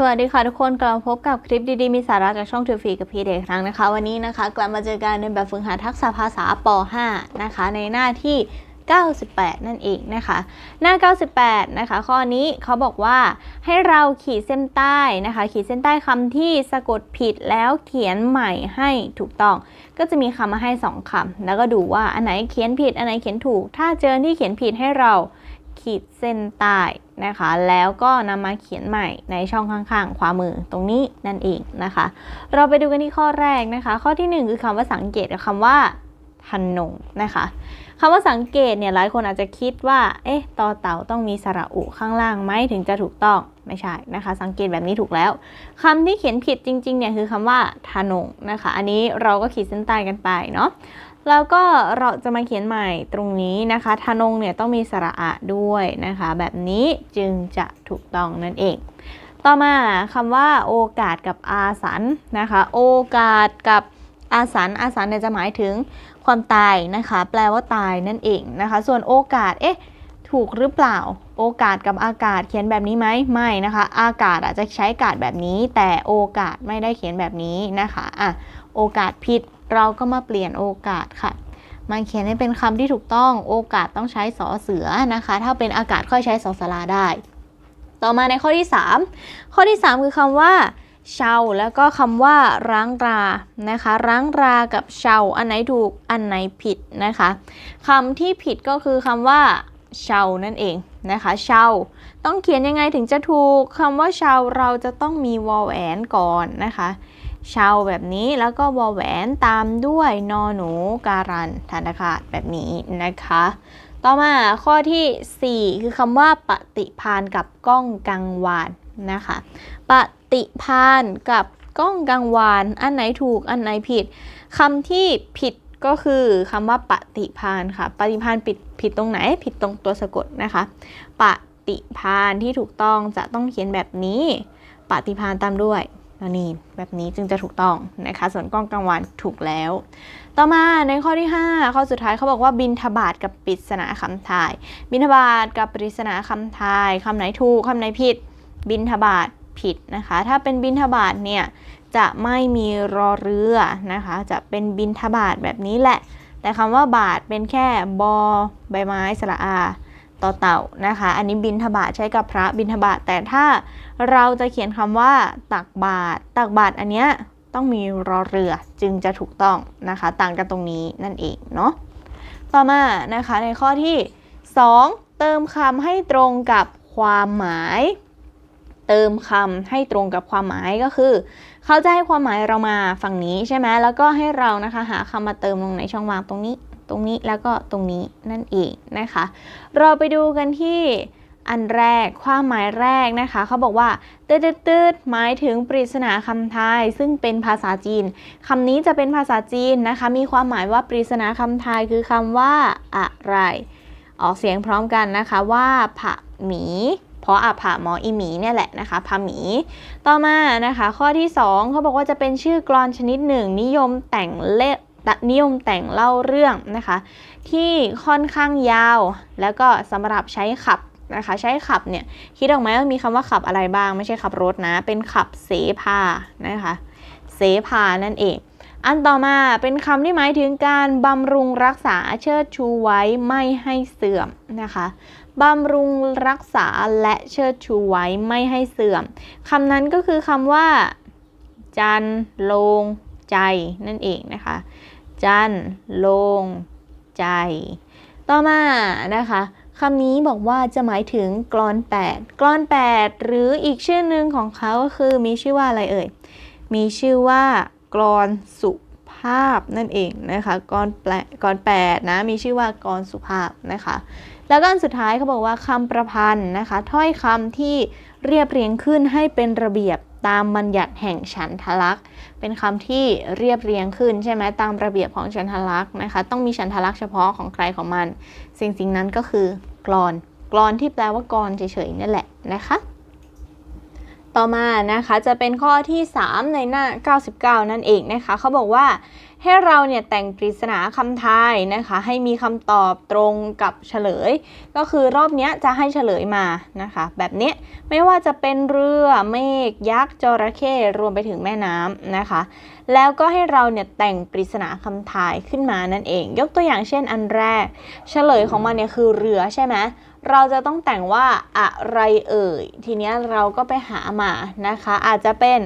สวัสดีค่ะทุกคนกลับมาพบกับคลิปดีๆ มีสาระจากช่องทูฟีกับพีเด็กครั้งนะคะ วันนี้นะคะ กลับมาเจอกันในแบบฝึกหัดทักษะภาษาป .5 นะคะ ในหน้าที่ 98 นั่นเองนะคะ หน้า 98 นะคะ ข้อนี้เขาบอกว่าให้เราขีดเส้นใต้นะคะ ขีดเส้นใต้คำที่สะกดผิดแล้วเขียนใหม่ให้ถูกต้อง ก็จะมีคำมาให้ 2คำแล้วก็ดูว่าอันไหนเขียนผิดอันไหนเขียนถูก ถ้าเจอที่เขียนผิดให้เรา ขีดเส้นใต้นะคะ แล้วก็นำมาเขียนใหม่ในช่องข้างๆ ขวามือตรงนี้นั่นเองนะคะ เราไปดูกันที่ข้อแรกนะคะ ข้อทีหนึ่1 คือคำว่าสังเกตกับคำว่าทนงนะคะคำว่าสังเกตเนี่ยหลายคนอาจจะคิดว่า เอ๊ะตอเต่าต้องมีสระอุข้างล่างไหมถึงจะถูกต้องไม่ใช่นะคะ สังเกตแบบนี้ถูกแล้วคำที่เขียนผิดจริงๆเนี่ยคือคำว่าทนงนะคะ อันนี้เราก็ขีดเส้นใต้กันไปเนาะ แล้วก็เราจะมาเขียนใหม่ตรงนี้นะคะทนงเนี่ยต้องมีสระอะด้วยนะคะ แบบนี้จึงจะถูกต้องนั่นเอง ต่อมาคำว่าโอกาสกับอาสันนะคะ โอกาสกับอาสันอาสันเนี่ยจะหมายถึงความตายนะคะ แปลว่าตายนั่นเองนะคะ ส่วนโอกาสเอ๊ะถูกหรือเปล่า โอกาสกับอากาศเขียนแบบนี้ไหมไม่นะคะ อากาศอาจจะใช้กาศแบบนี้ แต่โอกาสไม่ได้เขียนแบบนี้นะคะอะโอกาสผิด เราก็มาเปลี่ยนโอกาสค่ะมาเขียนให้เป็นคำที่ถูกต้องโอกาสต้องใช้สอเสือนะคะ ถ้าเป็นอากาศค่อยใช้สอสลาได้ ต่อมาในข้อที่ 3 ข้อที่ 3 คือคำว่าเชาแล้วก็คำว่าร้างรานะคะร้างรากับเชาอันไหนถูกอันไหนผิดนะคะคำที่ผิดก็คือคำว่าเชานั่นเองนะคะเชาต้องเขียนยังไงถึงจะถูกคำว่าเชาเราจะต้องมีวอลแหวนก่อนนะคะ เชาแบบนี้แล้วก็วอแหวนตามด้วยนอหนูการันธนคารแบบนี้นะคะ ต่อมาข้อที่ 4 คือคำว่าปฏิพานกับก้องกังวานนะคะ ปฏิพานกับก้องกังวาน อันไหนถูกอันไหนผิดคำที่ผิดก็คือคำว่าปฏิพานค่ะ ปฏิพานผิดผิดตรงไหน ผิดตรงตัวสะกดนะคะ ปฏิพานที่ถูกต้องจะต้องเขียนแบบนี้ ปฏิพานตามด้วย นี่แบบนี้จึงจะถูกต้องนะคะ ส่วนกล้องกังวานถูกแล้ว ต่อมาในข้อที่ 5 ข้อสุดท้ายเขาบอกว่าบินทบาทกับปริศนาคำทาย บินทบาทกับปริศนาคำทายคำไหนถูกคำไหนผิด บินทบาทผิดนะคะ ถ้าเป็นบินทบาทเนี่ยจะไม่มีรอเรือนะคะ จะเป็นบินทบาทแบบนี้แหละ แต่คำว่าบาทเป็นแค่บอใบไม้สระอา ต่อเต่านะคะ อันนี้บินทบาทใช้กับพระบินทบาทแต่ถ้าเราจะเขียนคำว่าตักบาทตักบาทอันเนี้ยต้องมีรอเรือจึงจะถูกต้องนะคะ ต่างกันตรงนี้นั่นเองเนาะต่อมานะคะในข้อที่ 2 เติมคำให้ตรงกับความหมาย เติมคำให้ตรงกับความหมายก็คือ เขาจะให้ความหมายเรามาฝั่งนี้ใช่ไหมแล้วก็ให้เรานะคะหาคำมาเติมลงในช่องว่างตรงนี้ ตรงนี้แล้วก็ตรงนี้นั่นเองนะคะ เราไปดูกันที่อันแรกความหมายแรกนะคะเขาบอกว่าตืดตืดหมายถึงปริศนาคำทายซึ่งเป็นภาษาจีนคำนี้จะเป็นภาษาจีนนะคะ มีความหมายว่าปริศนาคำทายคือคำว่าอะไร ออกเสียงพร้อมกันนะคะว่าผะหมีเพราะอาผะหมออีหมีเนี่ยแหละนะคะผะหมี ต่อมานะคะ ข้อที่ 2เขาบอกว่าจะเป็นชื่อกลอนชนิดหนึ่ง นิยมแต่งเล่ นิยมแต่งเล่าเรื่องนะคะ ที่ค่อนข้างยาว แล้วก็สำหรับใช้ขับนะคะ ใช้ขับเนี่ยคิดออกไหมว่ามีคำว่าขับอะไรบ้าง ไม่ใช่ขับรถนะ เป็นขับเสพานะคะเสพานั่นเอง อันต่อมาเป็นคำที่หมายถึงการบำรุงรักษาเชิดชูไว้ไม่ให้เสื่อมนะคะบำรุงรักษาและเชิดชูไว้ไม่ให้เสื่อมคำนั้นก็คือคำว่า จันลงใจนั่นเองนะคะ จันลง ใจ ต่อมานะคะคำนี้บอกว่าจะหมายถึงกรอน 8 กรอน 8 หรืออีกชื่อหนึ่งของเขาก็คือมีชื่อว่าอะไรเอ่ย มีชื่อว่ากรอนสุภาพนั่นเองนะคะกรอนแปลกรอน8นะมีชื่อว่ากรอนสุภาพนะคะ แล้วก็อันสุดท้ายเขาบอกว่าคำประพันธ์นะคะถ้อยคำที่เรียบเรียงขึ้นให้เป็นระเบียบ ตามบัญญัติแห่งฉันทลักษณ์เป็นคำที่เรียบเรียงขึ้นใช่ไหมตามระเบียบของฉันทลักษณ์นะคะ ต้องมีฉันทลักษณ์เฉพาะของใครของมัน สิ่งสิ่งนั้นก็คือกรอน กรอนที่แปลว่ากรเฉยๆนั่นแหละนะคะ ต่อมานะคะจะเป็นข้อที่ 3 ในหน้า 99 นั่นเองนะคะเขาบอกว่า ให้เราเนี่ยแต่งปริศนาคำทายนะคะ ให้มีคำตอบตรงกับเฉลย ก็คือรอบนี้จะให้เฉลยมานะคะ แบบนี้ไม่ว่าจะเป็นเรือเมฆยักษ์จระเข้รวมไปถึงแม่น้ำนะคะ แล้วก็ให้เราเนี่ยแต่งปริศนาคำทายขึ้นมานั่นเอง ยกตัวอย่างเช่นอันแรก เฉลยของมันเนี่ยคือเรือใช่ไหมเราจะต้องแต่งว่าอะไรเอ่ย ทีนี้เราก็ไปหามานะคะ อาจจะเป็น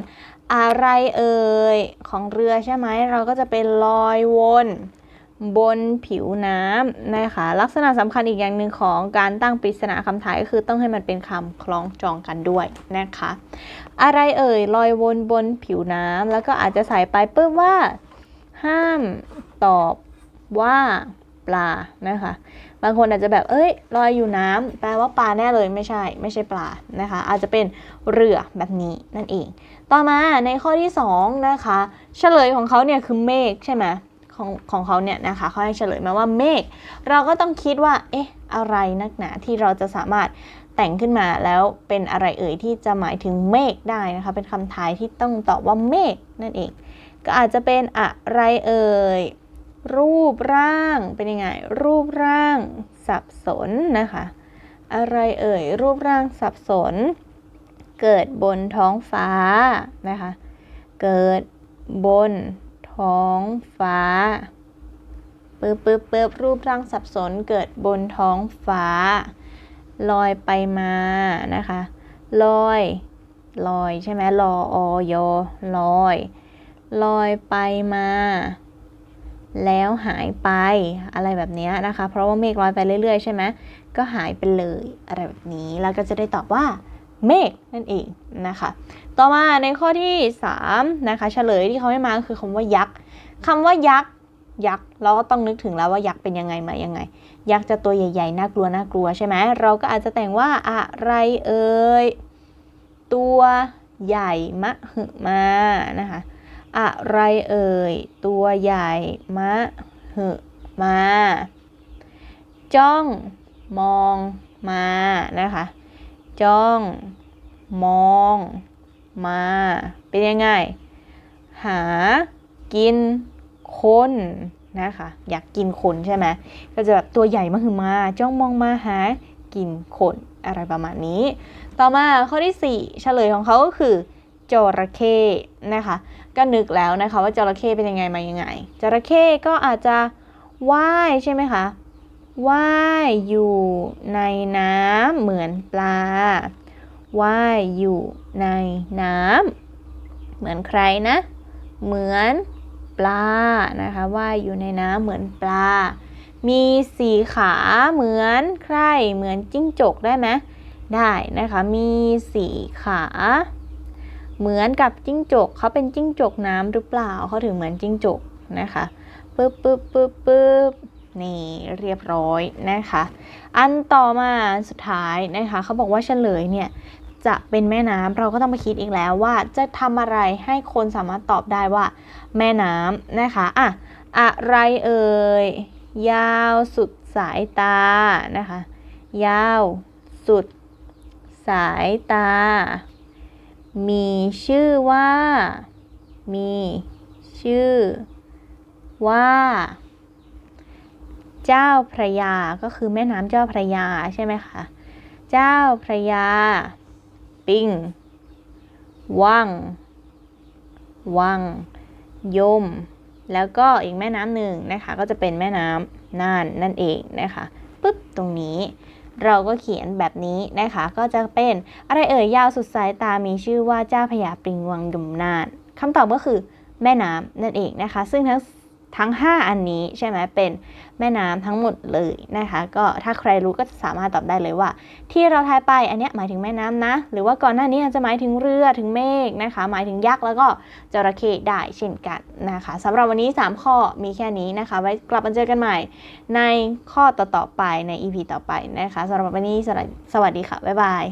อะไรเอ่ยของเรือใช่ไหมเราก็จะเป็นลอยวนบนผิวน้ำนะคะลักษณะสำคัญอีกอย่างหนึ่งของการตั้งปริศนาคำถายก็คือต้องให้มันเป็นคำคล้องจองกันด้วยนะคะ อะไรเอ่ยลอยวนบนผิวน้ำแล้วก็อาจจะใส่ไปปุ๊บว่า ห้ามตอบว่า ปลานะคะ บางคนอาจจะแบบเอ้ยลอยอยู่น้ำแปลว่าปลาแน่เลยไม่ใช่ ไม่ใช่ปลานะคะ อาจจะเป็นเรือแบบนี้นั่นเอง ต่อมาในข้อที่2นะคะเฉลยของเขาเนี่ยคือเมฆใช่ไหมของของเขาเนี่ยนะคะเขาให้เฉลยมาว่าเมฆเราก็ต้องคิดว่า เอ๊ะ อะไรนักหนาที่เราจะสามารถแต่งขึ้นมาแล้วเป็นอะไรเอ่ยที่จะหมายถึงเมฆได้นะคะ เป็นคำทายที่ต้องตอบว่าเมฆนั่นเอง ก็อาจจะเป็นอะไรเอ่ย รูปร่างเป็นยังไง รูปร่างสับสนนะคะ อะไรเอ่ย รูปร่างสับสน เกิดบนท้องฟ้านะคะ เกิดบนท้องฟ้าปึ๊บปึ๊บปึ๊บรูปร่างสับสนเกิดบนท้องฟ้า ลอยไปมานะคะ ลอย ลอยใช่ไหมลออยลอย ลอยไปมา แล้วหายไปอะไรแบบนี้นะคะ เพราะว่าเมฆลอยไปเรื่อยๆ ใช่ไหมก็หายไปเลยอะไรแบบนี้แล้วก็จะได้ตอบว่าเมฆนั่นเองนะคะ ต่อมาในข้อที่3นะคะเฉลยที่เขาให้มาคือคำว่ายักษ์คำว่ายักษ์ยักษ์เราก็ต้องนึกถึงแล้วว่ายักษ์เป็นยังไงมายังไง ยักษ์จะตัวใหญ่ๆน่ากลัวน่ากลัวใช่ไหมเราก็อาจจะแต่งว่าอะไรเอ่ยตัวใหญ่มะหึมานะคะ อะไรเอ่ย ตัวใหญ่ มะหึมา จ้อง มอง มา นะคะ จ้อง มอง มา เป็นยังไง หา กิน คน นะคะ อยากกินคนใช่ไหม ก็จะแบบตัวใหญ่มาคือมา จ้องมองมาหา กินคนอะไรประมาณนี้ ต่อมาข้อที่ 4 เฉลยของเขาก็คือจระเข้นะคะ ก็นึกแล้วนะคะว่าจระเข้เป็นยังไงมายังไงจระเข้ก็อาจจะว่ายใช่ไหมคะว่ายอยู่ในน้ำเหมือนปลาว่ายอยู่ในน้ำเหมือนใครนะ เหมือนปลานะคะว่ายอยู่ในน้ำเหมือนปลา มีสีขาเหมือนใครเหมือนจิ้งจกได้ไหมได้นะคะมีสีขา เหมือนกับจิ้งจกเขาเป็นจิ้งจกน้ำหรือเปล่าเขาถึงเหมือนจิ้งจกนะคะปึ๊บปึ๊บปึ๊บปึ๊บนี่เรียบร้อยนะคะ อันต่อมาสุดท้ายนะคะเขาบอกว่าเฉลยเนี่ยจะเป็นแม่น้ำเราก็ต้องมาคิดอีกแล้วว่าจะทำอะไรให้คนสามารถตอบได้ว่า แม่น้ำนะคะอะอะไรเอ่ยยาวสุดสายตานะคะ ยาวสุดสายตา มีชื่อว่า มีชื่อว่า เจ้าพระยาก็คือแม่น้ำเจ้าพระยาใช่ไหมคะ เจ้าพระยา ปิงวังวัง ยม แล้วก็อีกแม่น้ำหนึ่งนะคะ ก็จะเป็นแม่น้ำน่านนั่นเองนะคะปุ๊บตรงนี้ เราก็เขียนแบบนี้นะคะ ก็จะเป็นอะไรเอ่ยยาวสุดสายตามีชื่อว่าเจ้าพญาปริงวังยมนานคำตอบก็คือแม่น้ำนั่นเองนะคะ ซึ่งทั้ง ทั้ง 5 อันนี้ใช่ไหมเป็นแม่น้ำทั้งหมดเลยนะคะ ก็ถ้าใครรู้ก็จะสามารถตอบได้เลยว่า ที่เราทายไปอันนี้หมายถึงแม่น้ำนะ หรือว่าก่อนหน้านี้อาจจะหมายถึงเรือถึงเมฆนะคะ หมายถึงยักษ์แล้วก็จระเข้ได้เช่นกันนะคะสำหรับวันนี้ 3 ข้อมีแค่นี้นะคะ ไว้กลับมาเจอกันใหม่ ในข้อต่อๆไปใน EP ต่อไปนะคะสำหรับวันนี้สวัสดีค่ะบ๊ายบาย